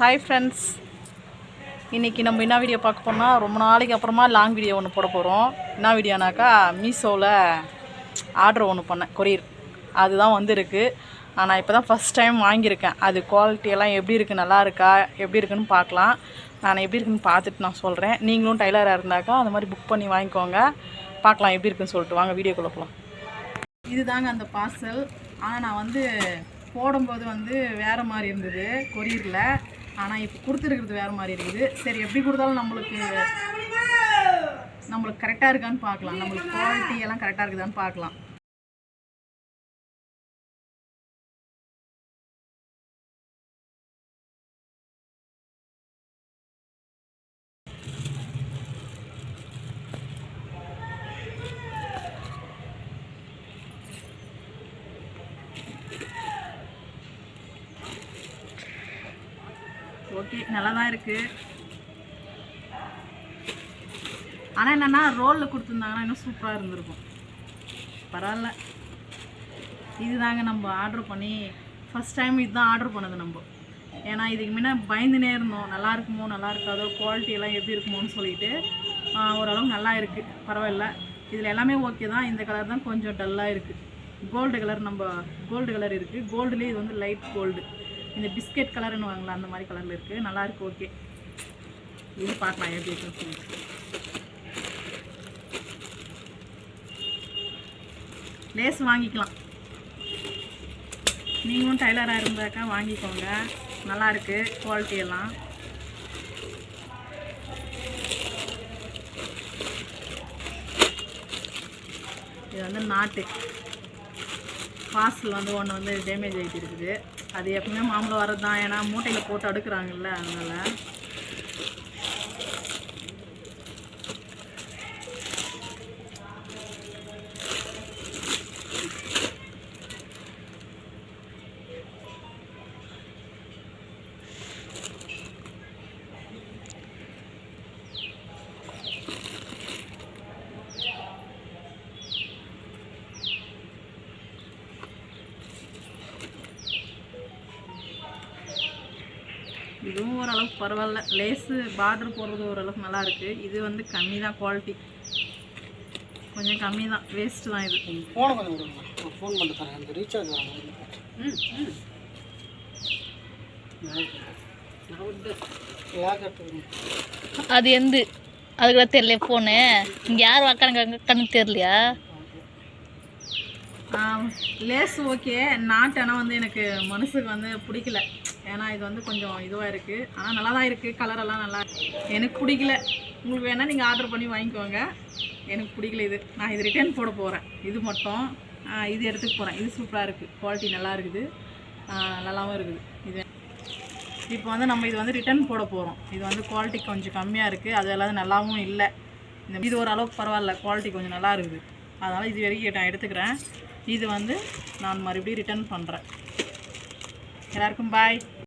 Hi friends இன்றைக்கி நம்ம என்ன வீடியோ பார்க்க போனால் ரொம்ப நாளைக்கு அப்புறமா லாங் வீடியோ ஒன்று போட போகிறோம் என்ன வீடியோனாக்கா மீஷோவில் ஆர்டர் ஒன்று பண்ணேன் கொரியர் அதுதான் வந்திருக்கு. ஆனால் இப்போ தான் ஃபஸ்ட் டைம் வாங்கியிருக்கேன். அது குவாலிட்டியெல்லாம் எப்படி இருக்குது நல்லா இருக்கா எப்படி இருக்குன்னு பார்க்கலாம். நான் எப்படி இருக்குன்னு பார்த்துட்டு நான் சொல்கிறேன் நீங்களும் டைலராக இருந்தாக்கா அந்த மாதிரி புக் பண்ணி வாங்கிக்கோங்க. பார்க்கலாம் எப்படி இருக்குன்னு சொல்லிட்டு. வாங்க வீடியோக்குள்ளே போகலாம் இதுதாங்க அந்த பார்சல் ஆனால் நான் வந்து போடும்போது வந்து வேறு மாதிரி இருந்தது கொரியரில் ஆனால் இப்போ கொடுத்துருக்கிறது வேறு மாதிரி இருக்குது. சரி எப்படி கொடுத்தாலும் நம்மளுக்கு நம்மளுக்கு கரெக்டாக இருக்கான்னு பார்க்கலாம். நம்மளுக்கு குவாலிட்டி எல்லாம் கரெக்டாக இருக்குதான்னு பார்க்கலாம். ஓகே நல்லா தான் இருக்குது ஆனால் என்னென்னா ரோலில் கொடுத்துருந்தாங்கன்னா இன்னும் சூப்பராக இருந்திருக்கும். பரவாயில்ல. இதுதாங்க நம்ம ஆர்டர் பண்ணி ஃபஸ்ட் டைம் இதுதான் ஆர்டர் பண்ணது நம்ம. ஏன்னா இதுக்கு முன்னே பயந்துனே இருந்தோம் நல்லா இருக்குமோ நல்லா இருக்காதோ குவாலிட்டி எல்லாம் எப்படி இருக்குமோன்னு சொல்லிட்டு ஓரளவுக்கு நல்லா இருக்குது பரவாயில்ல. இதில் எல்லாமே ஓகே தான். இந்த கலர் தான் கொஞ்சம் டல்லாக இருக்குது கோல்டு கலர் நம்ம கோல்டு கலர் இருக்குது கோல்டுலேயே இது வந்து லைட் கோல்டு இந்த பிஸ்கெட் கலர்னு வாங்கலாம் அந்த மாதிரி கலரில் இருக்குது நல்லாயிருக்கு ஓகே. இது பார்க்கலாம் எப்படி இருக்குன்னு சொல்லிட்டு. லேஸ் வாங்கிக்கலாம். நீங்களும் டைலராக இருந்தாக்கா வாங்கிக்கோங்க. நல்லாயிருக்கு குவாலிட்டி எல்லாம். இது வந்து நாட்டு. பார்சல் வந்து ஒன்று வந்து டேமேஜ் ஆகிட்டு இருக்குது. அது எப்பவுமே மாம்பழம் வரது தான் ஏன்னா மூட்டையில் போட்டு அடுக்கிறாங்கல்ல அதனால். இதுவும் ஓரளவுக்கு பரவாயில்ல. லேஸு பார்டர் போடுறது ஓரளவுக்கு நல்லா இருக்கு இது வந்து கம்மி தான் குவாலிட்டி கொஞ்சம் கம்மி தான் வேஸ்ட்டு தான் இது. ஃபோனை கொஞ்சம் ஃபோன் பண்ணிட்டு தரேன். அந்த ரீசார்ஜ் ம் ம். அது எந்து? அது கூட தெரியல ஃபோனு இங்கே யார் வாக்காங்க கண்ணு தெரியலையா? லேஸ் ஓகே நாட் ஆனால் வந்து எனக்கு மனசுக்கு வந்து பிடிக்கல. ஏன்னா இது வந்து கொஞ்சம் இதுவாக இருக்குது ஆனால் நல்லா தான் இருக்குது கலரெல்லாம் நல்லா எனக்கு பிடிக்கல. உங்களுக்கு வேணால் நீங்கள் ஆர்டர் பண்ணி வாங்கிக்கோங்க. எனக்கு பிடிக்கல இது. நான் இது ரிட்டர்ன் போட போகிறேன் இது மட்டும் இது எடுத்துக்க போகிறேன் இது சூப்பராக இருக்குது குவாலிட்டி நல்லா இருக்குது. நல்லாவும் இருக்குது. இது இப்போ வந்து நம்ம இது வந்து ரிட்டர்ன் போட போகிறோம் இது வந்து குவாலிட்டி கொஞ்சம் கம்மியாக இருக்குது அது எல்லாம் நல்லாவும் இல்லை. இந்த இது ஓரளவுக்கு பரவாயில்ல. குவாலிட்டி கொஞ்சம் நல்லா இருக்குது. அதனால் இது வரைக்கும் நான் எடுத்துக்கிறேன். இது வந்து நான் மறுபடியும் ரிட்டர்ன் பண்ணுறேன் எல்லாருக்கும் பாய்